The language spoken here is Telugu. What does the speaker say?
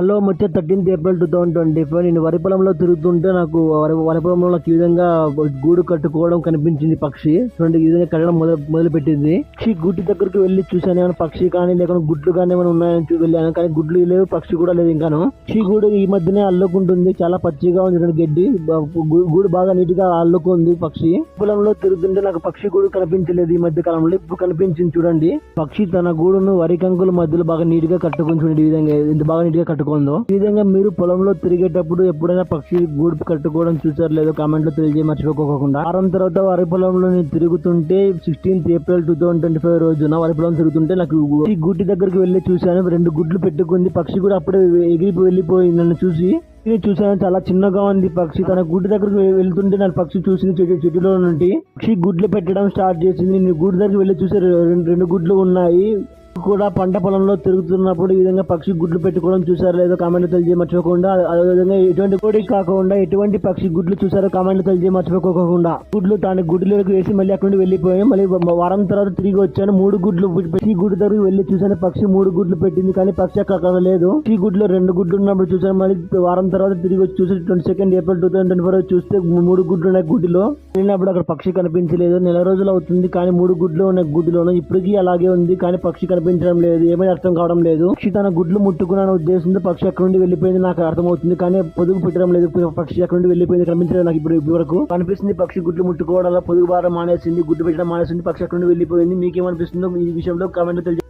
హలో మధ్య thirteenth April two thousand twenty five నేను వరి పొలంలో తిరుగుతుంటే నాకు వరి వరి పొలంలో నాకు ఈ విధంగా గూడు కట్టుకోవడం కనిపించింది పక్షి. చూడండి ఈ విధంగా కట్టడం మొదలు మొదలు పెట్టింది పక్షి గుడ్డి దగ్గరికి వెళ్ళి చూశాను ఏమైనా పక్షి కానీ లేకుండా గుడ్లు కానీ ఏమైనా ఉన్నాయని చూ- వెళ్ళాను. కానీ గుడ్లు లేవు పక్షి కూడా లేదు ఇంకాను. పక్షి గూడు ఈ మధ్యనే అల్లుకుంటుంది చాలా పచ్చిగా ఉంది గడ్డి. గూడు బాగా నీట్గా అల్లుకుంది పక్షి. పొలంలో తిరుగుతుంటే నాకు పక్షి గూడు కనిపించలేదు ఈ మధ్య కాలంలో ఇప్పుడు కనిపించింది చూడండి. పక్షి తన గూడును వరి కంకుల మధ్యలో బాగా నీట్గా కట్టుకుని చూడండి ఈ విధంగా ఎంత బాగా నీట్గా ఉందో ఈ విధంగా మీరు పొలంలో తిరిగేటప్పుడు ఎప్పుడైనా పక్షి గూడు కట్టుకోవడం చూసారు లేదో కామెంట్లో తెలియజేయ మర్చిపోకోకుండా వారం తర్వాత వరి పొలంలో నేను తిరుగుతుంటే sixteenth April two thousand twenty five రోజున వరి పొలం తిరుగుతుంటే నాకు ఈ గుడ్డి దగ్గరికి వెళ్ళి చూశాను. రెండు గుడ్లు పెట్టుకుంది. పక్షి కూడా అప్పుడే ఎగిరిపోయి వెళ్ళిపోయింది నన్ను చూసి నేను చూసాను చాలా చిన్నగా ఉంది పక్షి. తన గుడ్డు దగ్గరకు వెళ్తుంటే నా పక్షి చూసింది చెట్టు చెట్టులో నుండి. పక్షి గుడ్లు పెట్టడం స్టార్ట్ చేసింది. నేను గుడ్డు దగ్గరికి వెళ్ళి చూసే రెండు రెండు గుడ్లు ఉన్నాయి. కూడా పంట పొలంలో తిరుగుతున్నప్పుడు ఈ విధంగా పక్షి గుడ్లు పెట్టుకోవడం చూసారో లేదో కామెంట్ తెలియజేయ మర్చిపోకుండా అదే విధంగా ఎటువంటి కోడి కాకుండా ఎటువంటి పక్షి గుడ్లు చూసారో కామెంట్ తెలియజేయ మర్చిపోకోకుండా గుడ్లు దాని గుడ్లకు వేసి మళ్ళీ అక్కడ నుండి వెళ్ళిపోయాం మళ్ళీ వారం తర్వాత తిరిగి వచ్చాను. మూడు గుడ్లు పెట్టి గుడ్డు దగ్గరికి వెళ్ళి చూసాను పక్షి మూడు గుడ్లు పెట్టింది కానీ పక్షి అక్కడ లేదు. ఈ గుడ్లు రెండు గుడ్లు ఉన్నప్పుడు చూసాను మళ్ళీ వారం తర్వాత తిరిగి వచ్చి చూసి twenty second April two thousand twenty four చూస్తే మూడు గుడ్లు ఉన్నాయి గుడ్డులో వెళ్ళినప్పుడు అక్కడ పక్షి కనిపించలేదు. నెల రోజులు అవుతుంది కానీ మూడు గుడ్లు ఉన్న గుడ్డులోను ఇప్పటికీ అలాగే ఉంది కానీ పక్షి కనిపించడం లేదు ఏమైనా అర్థం కావడం లేదు. పక్షి తన గుడ్లు ముట్టుకున్న ఉద్దేశంతో పక్షి అక్కడ నుండి వెళ్ళిపోయింది నాకు అర్థమవుతుంది. కానీ పొదుగు పెట్టడం లేదు. పక్షి అక్కడ నుండి వెళ్ళిపోయింది కనిపించలేదు నాకు ఇప్పుడు ఇప్పటి వరకు. కనిపిస్తుంది పక్షి గుడ్లు ముట్టుకోవడం పొదుగు బారం మానేసింది గుడ్డు పెట్టడం మానేసింది పక్షి అక్కడ నుండి వెళ్ళిపోయింది. మీకేమనిపిస్తుందో ఈ విషయంలో కామెంట్ తెలియ